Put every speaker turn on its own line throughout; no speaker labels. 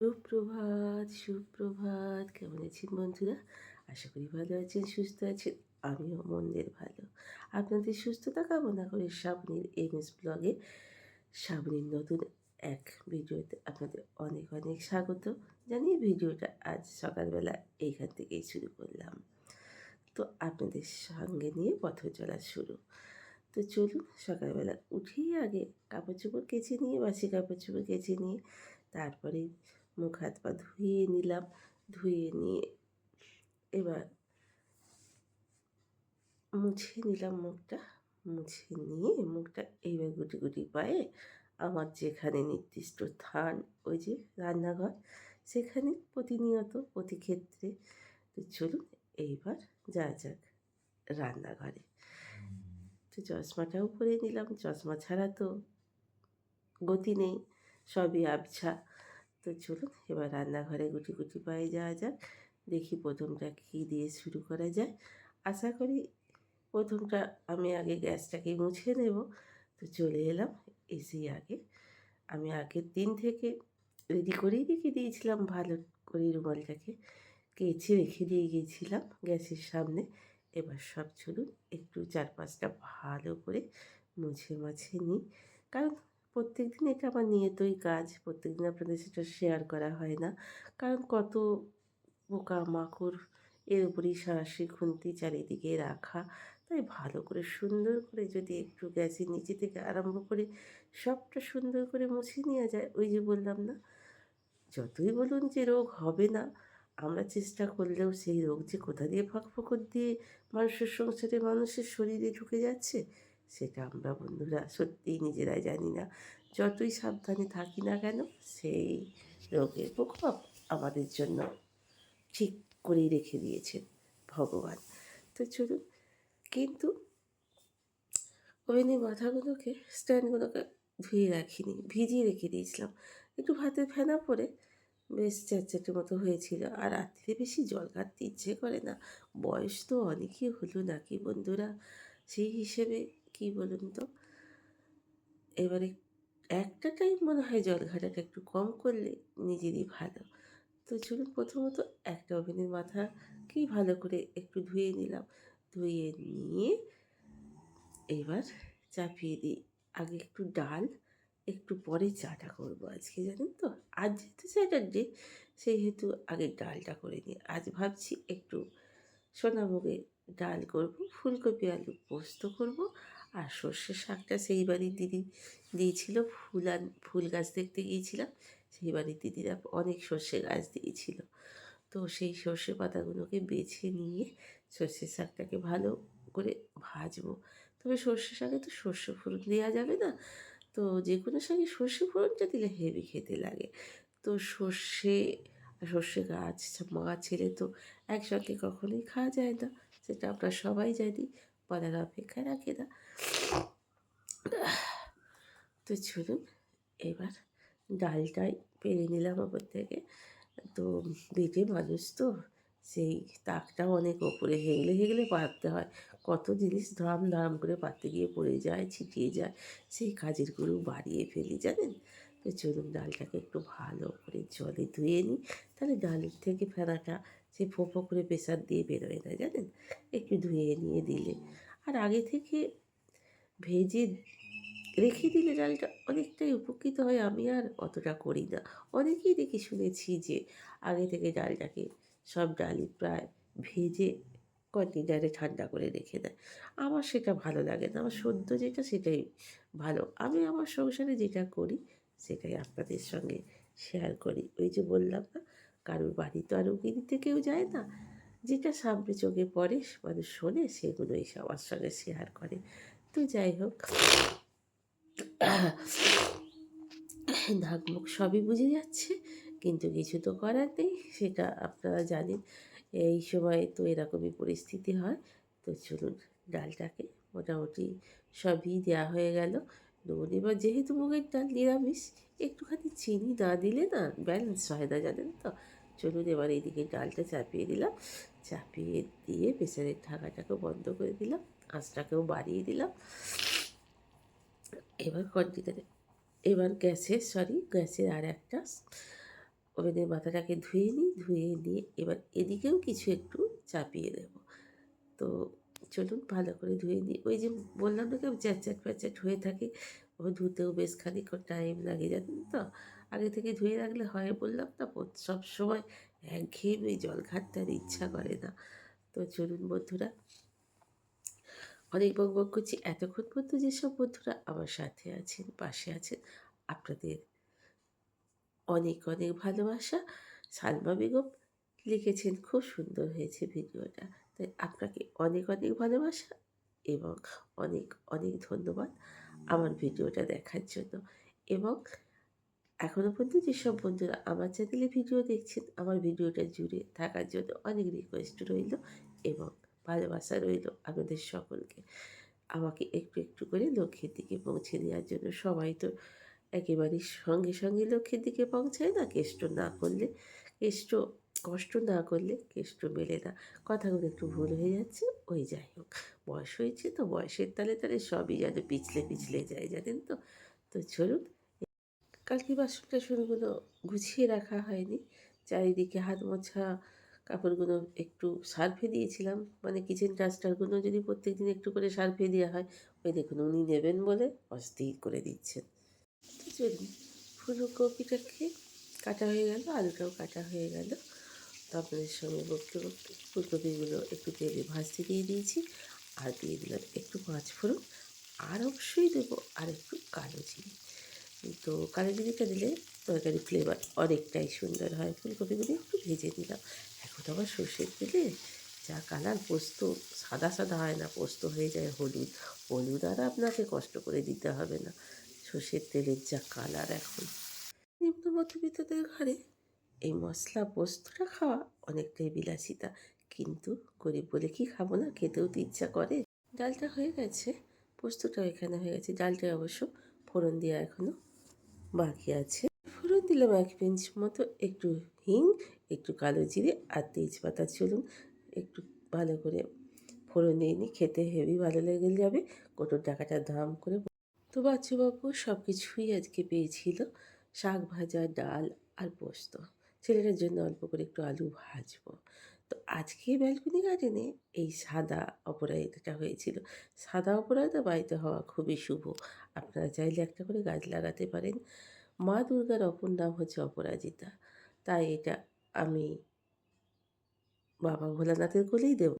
সুপ্রভাত সুপ্রভাত। কেমন আছেন বন্ধুরা? আশা করি ভালো আছেন, সুস্থ আছেন। আমিও মন্দের ভালো। আপনাদের সুস্থতা কামনা করে শ্রাবণীর এম এস ব্লগে শ্রাবণীর নতুন এক ভিডিওতে আপনাদের অনেক অনেক স্বাগত জানিয়ে ভিডিওটা আজ সকালবেলা এইখান থেকেই শুরু করলাম। তো আপনাদের সঙ্গে নিয়ে পথ চলা শুরু। তো চলুন, সকালবেলা উঠেই আগে কাপড় চোপড় কেচে নিয়ে, বাসি কাপড় চোপড় কেচে নিয়ে, তারপরে মুখ, হাত পা ধুয়ে নিলাম, ধুয়ে নিয়ে এবার মুছে নিলাম মুখটা, মুছে নিয়ে মুখটা এইবার গুটি গুটি পায়ে আমার যেখানে নির্দিষ্ট স্থান ওই যে রান্নাঘর, সেখানে প্রতিনিয়ত প্রতি ক্ষেত্রে তো চলুন এইবার যা যাক রান্নাঘরে। তো চশমাটাও পরে নিলাম, চশমা ছাড়া তো গতি নেই, সবই আবছা। তো চলুন, এবার রান্নাঘরে গুটি গুটি পায়ে যাওয়া যাক। দেখি প্রথমটা কী দিয়ে শুরু করা যায়। আশা করি প্রথমটা আমি আগে গ্যাসটাকে মুছে নেব। তো চলে এলাম এসেই আগে। আমি আগের দিন থেকে রেডি করেই রেখে দিয়েছিলাম, ভালো করে রুমালটাকে কেচে রেখে দিয়ে গিয়েছিলাম গ্যাসের সামনে। এবার সব চলুন, একটু চারপাশটা ভালো করে মুছে মাছে নিই। কারণ প্রত্যেক দিন এটা আমার নিয়তই কাজ প্রত্যেক দিন আপনাদের সেটা শেয়ার করা হয় না। কারণ কত পোকা মাকড় এর উপরেই সারাশি খুন্তি চারিদিকে রাখা। তাই ভালো করে সুন্দর করে যদি একটু গ্যাসের নিচে থেকে আরম্ভ করে সবটা সুন্দর করে মুছে নেওয়া যায়, ওই যে বললাম না? যতই বলুন যে রোগ হবে না, আমরা চেষ্টা করলেও সেই রোগ যে কোথা দিয়ে ফাঁক দিয়ে মানুষের সংসারে, মানুষের শরীরে ঢুকে যাচ্ছে সেটা আমরা বন্ধুরা সত্যিই নিজেরাই জানি না। যতই সাবধানে থাকি না কেন, সেই রোগের প্রকোপ আমাদের জন্য ঠিক করেই রেখে দিয়েছেন ভগবান। তো চলুন, কিন্তু ওভেনের মাথাগুলোকে, স্ট্যান্ডগুলোকে ধুয়ে রাখিনি, ভিজিয়ে রেখে দিয়েছিলাম। একটু ভাতে ফেনা পরে বেশ চ্যাটচ্যাটের মতো হয়েছিল। আর রাত্রিতে বেশি জল কাটতে ইচ্ছে করে না। বয়স তো অনেকই হলো নাকি বন্ধুরা? সেই হিসেবে কি বলুন তো? এবারে একটা টাইম মনে হয় জল ঘাটাটা একটু কম করলে নিজেরই ভালো। তো চলুন প্রথমত একটা ওভেনের মাথাকেই ভালো করে একটু ধুয়ে নিলাম। ধুয়ে নিয়ে এবার চাপিয়ে দিই। আগে একটু ডাল, একটু পরে চাটা করব আজকে, জানেন তো? আজ যেহেতু স্যাটারডে সেহেতু আগে ডালটা করে নিই। আজ ভাবছি একটু সোনামুগের ডাল করব, ফুলকপি আলু পোস্ত করব আর সর্ষের শাকটা সেই বাড়ির দিদি দিয়েছিল। ফুল আন, ফুল গাছ দেখতে গিয়েছিলাম, সেই বাড়ির দিদিরা অনেক সর্ষে গাছ দিয়েছিল। তো সেই সর্ষে পাতাগুলোকে বেছে নিয়ে সর্ষের শাকটাকে ভালো করে ভাজবো। তবে সর্ষে শাকে তো সর্ষে ফোড়ন দেওয়া যাবে না। তো যে কোনো শাকে সর্ষে ফোড়নটা দিলে হেভি খেতে লাগে। তো সর্ষে সর্ষে গাছ মা ছেলে তো একসঙ্গে কখনোই খাওয়া যায় না, সেটা আমরা সবাই জানি। বলার অপেক্ষা রাখে না। তো চলুন, এবার ডালটাই পেরে নিলাম ওপর থেকে। তো বেটে মানুষ তো, সেই তাকটাও অনেক ওপরে হেগলে হেগলে পারতে হয়। কত জিনিস ধাম ধাম করে পাততে গিয়ে পড়ে যায়, ছিটিয়ে যায়, সেই কাজেরগুলো বাড়িয়ে ফেলি, জানেন? তো চলুন ডালটাকে একটু ভালো করে জলে ধুয়ে নিই। তাহলে ডালের থেকে ফেনাটা সে ফোঁপো করে প্রেশার দিয়ে বেরোয় না, জানেন? একটু ধুয়ে নিয়ে দিলে। আর আগে থেকে ভেজে রেখে দিলে ডালটা অনেকটাই উপকৃত হয়। আমি আর অতটা করি না। অনেকেই দেখি শুনেছি যে আগে থেকে ডালটাকে সব ডালই প্রায় ভেজে কন্টেনারে ঠান্ডা করে রেখে দেয়। আমার সেটা ভালো লাগে না। আমার সদ্য যেটা সেটাই ভালো। আমি আমার সংসারে যেটা করি সেটাই আপনাদের সঙ্গে শেয়ার করি। ওই যে বললাম না, কারোর বাড়ি তো আর উকি দিতে কেউ যায় না। যেটা সামনে চোখে পড়ে, মানুষ শোনে, সেগুলোই সবার সঙ্গে শেয়ার করে। তো যাই হোক। নাক মুখ সবই বুঝে যাচ্ছে, কিন্তু কিছু তো করার নেই, সেটা আপনারা জানেন। এই সময় তো এরকমই পরিস্থিতি হয়, তো চলুন ডালটাকে মোটামুটি সবই দেওয়া হয়ে গেল। নুন এবার যেহেতু মুগের ডাল নিরামিষ, একটুখানি চিনি না দিলে না ব্যালেন্স হয় না, জানেন তো? চলুন এবার এইদিকে ডালটা চাপিয়ে দিলাম। চাপিয়ে দিয়ে প্রেসারের ঢাকাটাকে বন্ধ করে দিলাম। আঁচটাকেও বাড়িয়ে দিলাম। এবার কন্টিনারে এবার গ্যাসের সরি গ্যাসের আর একটা ওভেনের মাথাটাকে ধুয়ে নিই, ধুয়ে নিয়ে এবার এদিকেও কিছু একটু চাপিয়ে দেব। তো চলুন ভালো করে ধুয়ে নিই। ওই যে বললাম না কেউ চ্যাট প্যাচ্যাট হয়ে থাকে ও ধুতেও বেশ খানিক্ষণ টাইম লাগে, জানেন তো? আগে থেকে ধুয়ে রাখলে হয় বললাম না সব সময় একঘেয়েমে জল ঘাটতে আর ইচ্ছা করে না। তো চলুন বন্ধুরা অনেক বক বক করছি। এতক্ষণ পর্যন্ত যেসব বন্ধুরা আমার সাথে আছেন, পাশে আছেন, আপনাদের অনেক অনেক ভালোবাসা। সালমা বেগম লিখেছেন, খুব সুন্দর হয়েছে ভিডিওটা। তাই আপনাকে অনেক অনেক ভালোবাসা এবং অনেক অনেক ধন্যবাদ আমার ভিডিওটা দেখার জন্য। এবং এখনও পর্যন্ত যেসব বন্ধুরা আমার চ্যানেলে ভিডিও দেখছেন, আমার ভিডিওটা জুড়ে থাকার জন্য অনেক রিকোয়েস্ট রইল এবং ভালোবাসা রইল আপনাদের সকলকে। আমাকে একটু একটু করে লক্ষ্যের দিকে পৌঁছে দেওয়ার জন্য সবাই তো একেবারে সঙ্গে সঙ্গে লক্ষ্যের দিকে পৌঁছায় না, কেষ্ট না করলে, কেষ্ট কষ্ট না করলে কেষ্ট মেলে না। কথাগুলো একটু ভুল হয়ে যাচ্ছে, ওই যাই হোক। বয়স হয়েছে তো বয়সের তালে তালে সবই যেন পিছলে পিছলে যায়, জানেন তো? তো চলুন, কালকে বাসন টাসনগুলো গুছিয়ে রাখা হয়নি, চারিদিকে হাত মোছা কাপড়গুলো একটু সার্ফে দিয়েছিলাম। মানে কিচেন ডাস্টারগুলো যদি প্রত্যেক দিন একটু করে সার্ফে দেওয়া হয়, ওই দেখুন উনি নেবেন বলে অস্থির করে দিচ্ছেন। চলুন ফুলকপিটাকে কাটা হয়ে গেল, আলুটাও কাটা হয়ে গেল। তো আপনাদের সঙ্গে বলতে বলতে ফুলকপিগুলো একটু তেলে ভাজতে দিয়ে দিয়েছি আর দিয়ে দিলাম একটু পাঁচ ফোড়ন। আর অবশ্যই দেবো আর একটু কালো জিরে তো কালো জিরেটা দিলে তরকারি ফ্লেভার অনেকটাই সুন্দর হয়। ফুলকপিগুলো একটু ভেজে দিলাম এখন আবার সর্ষের দিলে যা কালার পোস্ত, সাদা সাদা হয় না, পোস্ত হয়ে যায় হলুদ। হলুদ আর আপনাকে কষ্ট করে দিতে হবে না। সর্ষের তেলের যা কালার এখন। নিম্ন মধ্যবিত্তদের ঘরে এই মশলা পোস্তটা খাওয়া অনেকটাই বিলাসিতা। কিন্তু গরিব বলে কি খাব না? খেতেও তো ইচ্ছা করে। ডালটা হয়ে গেছে। পোস্তটাও এখানে হয়ে গেছে। ডালটা অবশ্য ফোড়ন দেওয়া এখনও বাকি আছে। ফোড়ন দিলাম এক পিঞ্চ মতো, একটু হিং, একটু কালো জিরে আর তেজপাতা চলুন একটু ভালো করে ফোড়ন দিয়ে নিই, খেতে হেভি ভালো লেগে যাবে। কোটোর টাকাটা দাম করে তো বাচ্চুবাবু সব কিছুই আজকে পেয়েছিল, শাক ভাজা, ডাল আর পোস্ত। ছেলেটার জন্য অল্প করে একটু আলু ভাজবো। তো আজকে ব্যালকনি গার্ডেনে এই সাদা অপরাজিতাটা হয়েছিল। সাদা অপরাজিতা বাড়িতে হওয়া খুবই শুভ। আপনারা চাইলে একটা করে গাছ লাগাতে পারেন। মা দুর্গার অপর নাম হচ্ছে অপরাজিতা। তাই এটা আমি বাবা ভোলানাথের কোলেই দেব।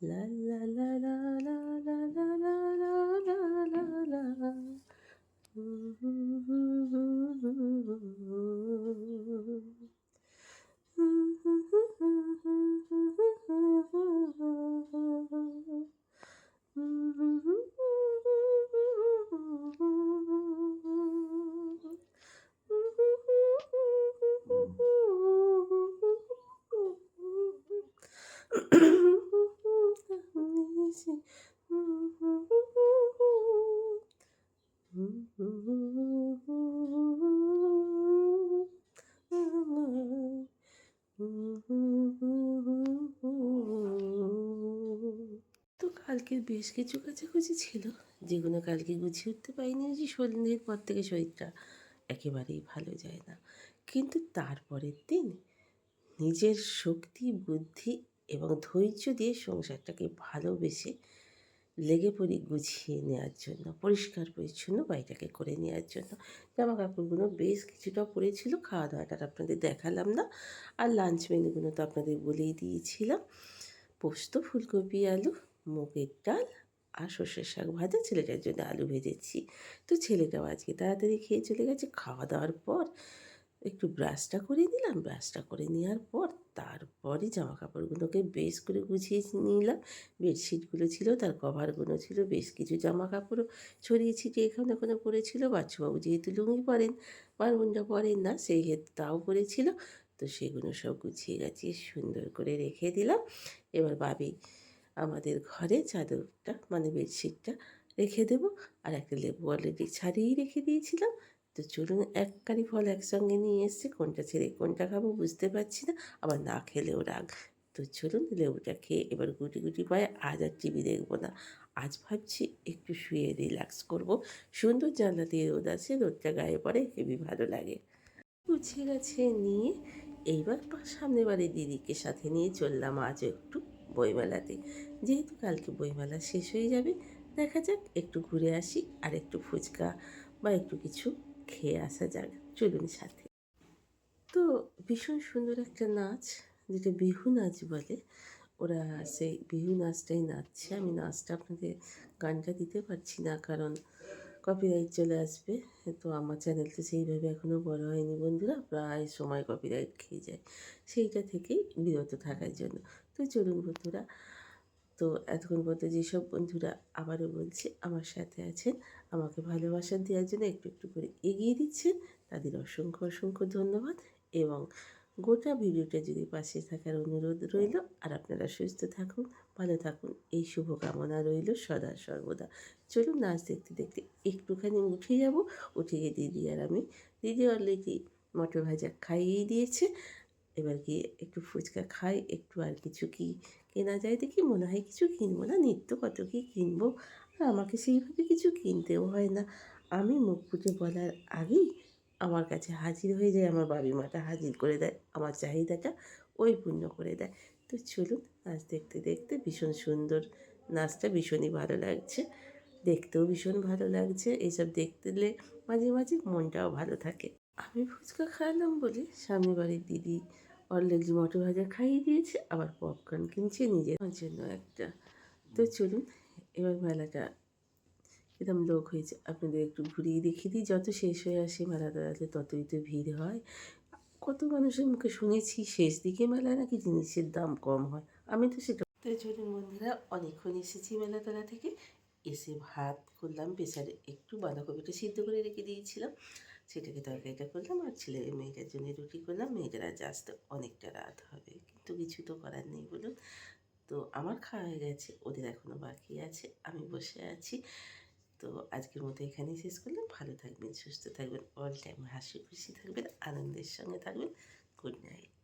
La Ooh. কালকের বেশ কিছু কাছাকাছি ছিল, যেগুলো কালকে গুছিয়ে উঠতে পারিনি যে সন্ধ্যের পর থেকে শরীরটা একেবারেই ভালো যায় না। কিন্তু তারপরের দিন নিজের শক্তি, বুদ্ধি এবং ধৈর্য দিয়ে সংসারটাকে ভালোবেসে লেগে পড়ি গুছিয়ে নেওয়ার জন্য, পরিষ্কার পরিচ্ছন্ন বাড়িটাকে করে নেওয়ার জন্য। জামা কাপড়গুলো বেশ কিছুটা পড়েছিল খাওয়া দাওয়াটা আপনাদের দেখালাম না। আর লাঞ্চ মেনুগুলো তো আপনাদের বলেই দিয়েছিলাম। পোস্ত, ফুলকপি, আলু মুগের ডাল আর সর্ষের শাক ভাজা, ছেলেটার জন্য আলু ভেজেছি। তো ছেলেটাও আজকে তাড়াতাড়ি খেয়ে চলে গেছে। খাওয়া দাওয়ার পর একটু ব্রাশটা করে নিলাম। ব্রাশটা করে নেওয়ার পর তারপরে জামা কাপড়গুলোকে বেশ করে গুছিয়ে নিলাম। বেডশিটগুলো ছিল, তার কভারগুলো ছিল, বেশ কিছু জামা কাপড়ও ছড়িয়ে ছিটিয়ে এখানে ওখানে পড়েছিল বাচ্চুবাবু যেহেতু লুঙ্গি পরেন বারবনটা পরেন না, সেই হেতু তাও পড়েছিল তো সেগুলো সব গুছিয়ে গাছিয়ে সুন্দর করে রেখে দিলাম। এবার ভাবি আমাদের ঘরে চাদরটা মানে বেডশিটটা রেখে দেবো। আর একটা লেবু অলরেডি ছাড়িয়েই রেখে দিয়েছিলাম। তো চলুন এক কারি ফল একসঙ্গে নিয়ে এসছে। কোনটা ছেড়ে কোনটা খাব বুঝতে পারছি না, আবার না খেলেও রাগ। তো চলুন লেবুটা খেয়ে এবার গুটি গুটি পায়ে আজ আর টিভি দেখব না। আজ ভাবছি একটু শুয়ে রিল্যাক্স করব। সুন্দর জানলা দিয়ে রোদ আছে রোদটা গায়ে পড়ে, হেবি ভালো লাগে। গুছিয়ে গেছে নিয়ে এইবার সামনে বাড়ি দিদিকে সাথে নিয়ে চললাম আজ একটু। বইমেলাতে। যেহেতু কালকে বইমেলা শেষ হয়ে যাবে, দেখা যাক, একটু ঘুরে আসি আর একটু ফুচকা বা একটু কিছু খেয়ে আসা যাক। চলুন সাথে। তো ভীষণ সুন্দর একটা নাচ, যেটা বিহু নাচ বলে। ওরা সেই বিহু নাচটাই নাচছে। আমি নাচটা আপনাদের গানটা দিতে পারছি না কারণ কপিরাইট চলে আসবে। তো আমার চ্যানেল তো সেইভাবে এখনও বড় হয়নি বন্ধুরা, প্রায় সময় কপিরাইট খেয়ে যায়। সেইটা থেকেই বিরত থাকার জন্য। তো চলুন বন্ধুরা। তো এতক্ষণ পর্যন্ত যেসব বন্ধুরা আবারও বলছে, আমার সাথে আছেন, আমাকে ভালোবাসা দেওয়ার জন্য একটু একটু করে এগিয়ে দিচ্ছেন, তাদের অসংখ্য অসংখ্য ধন্যবাদ এবং গোটা ভিডিওটা যদি পাশে থাকার অনুরোধ রইল, আর আপনারা সুস্থ থাকুন, ভালো থাকুন, এই শুভকামনা রইল সদা সর্বদা। চলুন নাচ দেখতে দেখতে একটুখানি উঠে যাব, উঠে গিয়ে দিদি আর আমি, দিদি অলরেডি মটর ভাজা খাইয়েই দিয়েছে এবার গিয়ে একটু ফুচকা খাই, একটু আর কিছু কি কেনা যায় দেখি, মনে হয় কিছু কিনবো না, নিত্য কত কি কিনবো? আর আমাকে সেইভাবে কিছু কিনতেও হয় না। আমি মুখ ফুটে বলার আগেই আমার কাছে হাজির হয়ে যায়, আমার বাবি মাটা হাজির করে দেয়, আমার চাহিদাটা ওই পূর্ণ করে দেয়। তো চলুন নাচ দেখতে দেখতে ভীষণ সুন্দর নাচটা ভীষণই ভালো লাগছে, দেখতেও ভীষণ ভালো লাগছে এইসব দেখতেলে মাঝে মাঝে মনটাও ভালো থাকে। আমি ফুচকা খাওয়ালাম বলে সামনে বাড়ির দিদি অলরেডি মটর ভাজা খাইয়ে দিয়েছে, আবার পপকর্ন কিনছে নিজের জন্য একটা। তো চলুন, এবার মেলাটা এরকম লোক হয়েছে আপনাদের একটু ঘুরিয়ে দেখিয়ে দিই। যত শেষ হয়ে আসে মেলা দাঁড়ালে ততই তো ভিড় হয়। কত মানুষের মুখে শুনেছি শেষ দিকে মেলা নাকি জিনিসের দাম কম হয়? আমি তো সেটা তো চলুন বন্ধুরা, অনেকক্ষণ এসেছি মেলাতলা থেকে। এসে ভাত করলাম প্রেসারে একটু বাঁধাকপিটা সিদ্ধ করে রেখে দিয়েছিলাম। সেটাকে তরকারিটা করলাম আর ছেলে মেয়েটার জন্য রুটি করলাম। মেয়েটার আজ আসতে অনেকটা রাত হবে, কিন্তু কিছু তো করার নেই বলুন। তো আমার খাওয়া হয়ে গেছে, ওদের এখনও বাকি আছে, আমি বসে আছি। তো আজকের মতো এখানেই শেষ করলাম। ভালো থাকবেন, সুস্থ থাকবেন অল টাইম হাসি খুশি থাকবেন, আনন্দের সঙ্গে থাকবেন। Good night